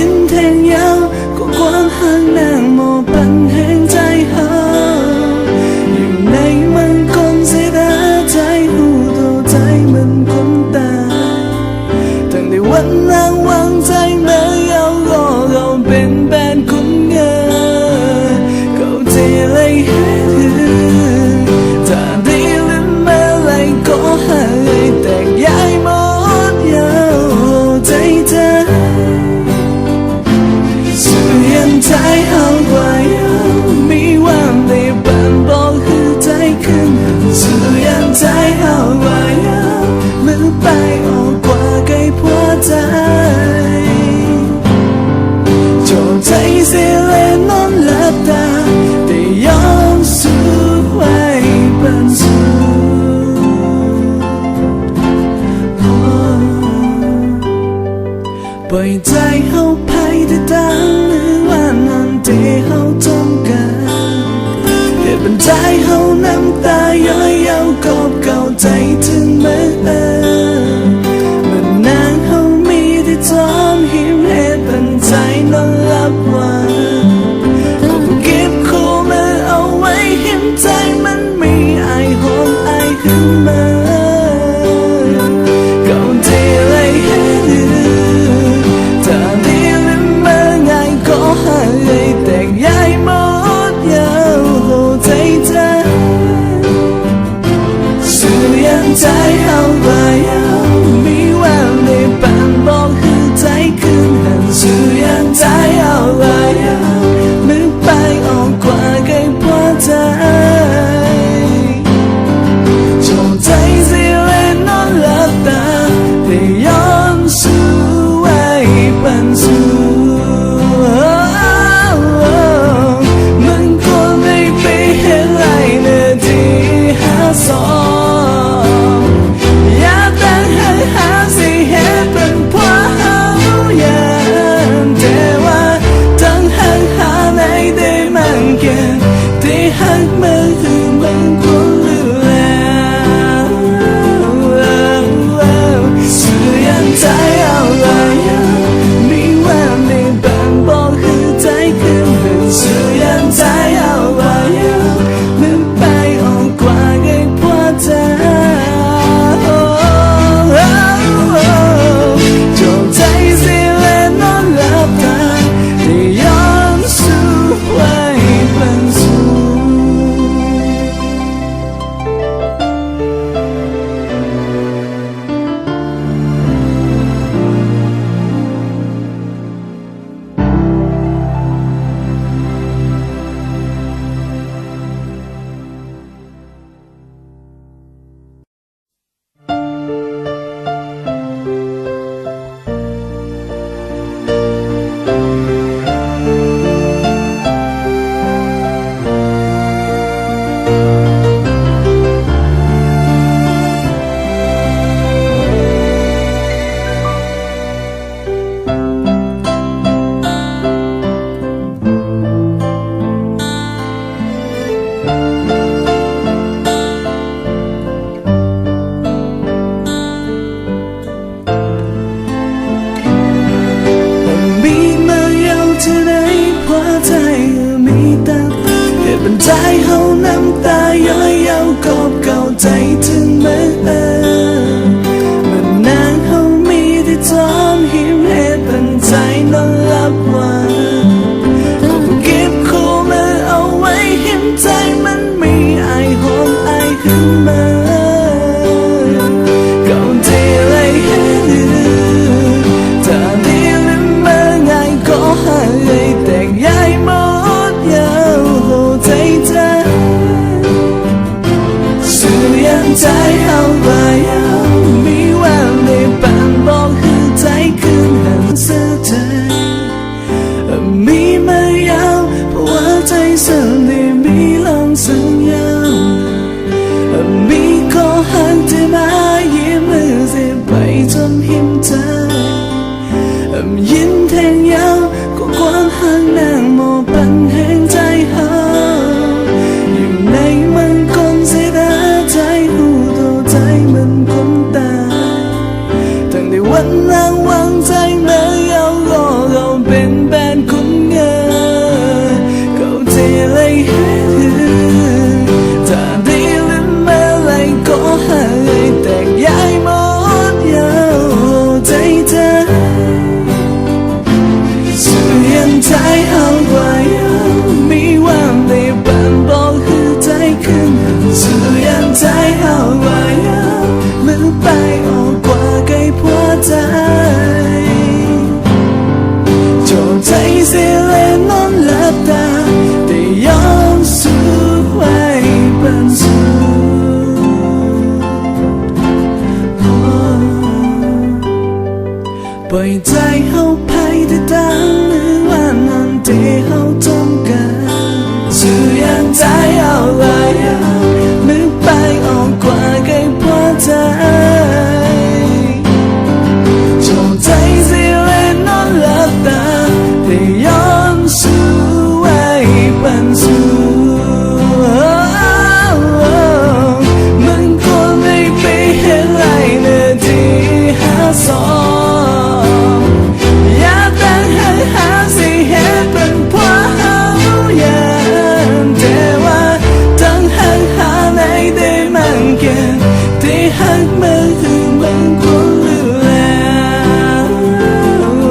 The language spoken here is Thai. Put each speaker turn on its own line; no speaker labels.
今天要过光寒冷漠奔。 ปล่อยใจเฮาภายปแต่ดามหรือว่านั่นที่เขาต้องการแต่เป็นใจเฮาน้ำตาย้อยเย้ากอบเก่าใจถึงมา 在 hug me.